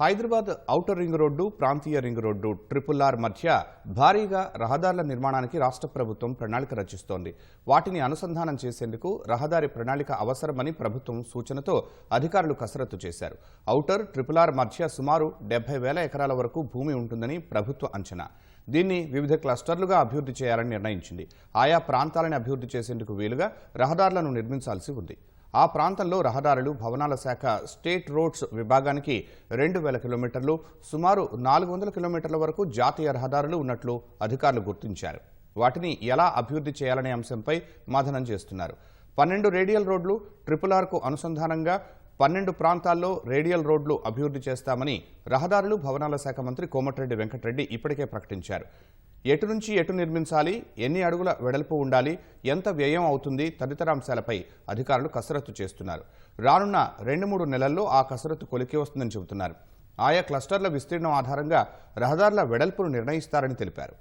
Hyderabad outer ring road ప్రాంతీయ ring road triple R మధ్య భారీగా రహదారుల నిర్మాణానికి రాష్ట్ర ప్రభుత్వం ప్రణాళిక రచిస్తోంది. వాటిని అనుసంధానం చేసేందుకు రహదారి ప్రణాళిక అవసరమని ప్రభుత్వం సూచనతో అధికారులు కసరత్తు చేశారు. ఔటర్ ట్రిపుల్ ఆర్ మధ్య సుమారు డెబ్బై వేల ఎకరాల వరకు భూమి ఉంటుందని ప్రభుత్వ అంచనా. దీన్ని వివిధ క్లస్టర్లుగా అభివృద్ధి చేయాలని నిర్ణయించింది. ఆయా ప్రాంతాలను అభివృద్ధి చేసేందుకు వీలుగా రహదారులను నిర్మించాల్సి ఉంది. ఆ ప్రాంతంలో రహదారులు భవనాల శాఖ స్టేట్ రోడ్స్ విభాగానికి రెండు వేల కిలోమీటర్లు సుమారు నాలుగు వందల కిలోమీటర్ల వరకు జాతీయ రహదారులు ఉన్నట్లు అధికారులు గుర్తించారు. వాటిని ఎలా అభివృద్ధి చేయాలనే అంశంపై మాధనం చేస్తున్నారు. పన్నెండు రేడియల్ రోడ్లు ట్రిపుల్ ఆర్కు అనుసంధానంగా పన్నెండు ప్రాంతాల్లో రేడియల్ రోడ్లు అభివృద్ధి చేస్తామని రహదారులు భవనాల శాఖ మంత్రి కోమటిరెడ్డి వెంకటరెడ్డి ఇప్పటికే ప్రకటించారు. ఎటు నుంచి ఎటు నిర్మించాలి ఎన్ని అడుగుల వెడల్పు ఉండాలి ఎంత వ్యయం అవుతుంది తదితర అంశాలపై అధికారులు కసరత్తు చేస్తున్నారు. రానున్న రెండు మూడు నెలల్లో ఆ కసరత్తు కొలికి వస్తుందని చెబుతున్నారు. ఆయా క్లస్టర్ల విస్తీర్ణం ఆధారంగా రహదారుల వెడల్పును నిర్ణయిస్తారని తెలిపారు.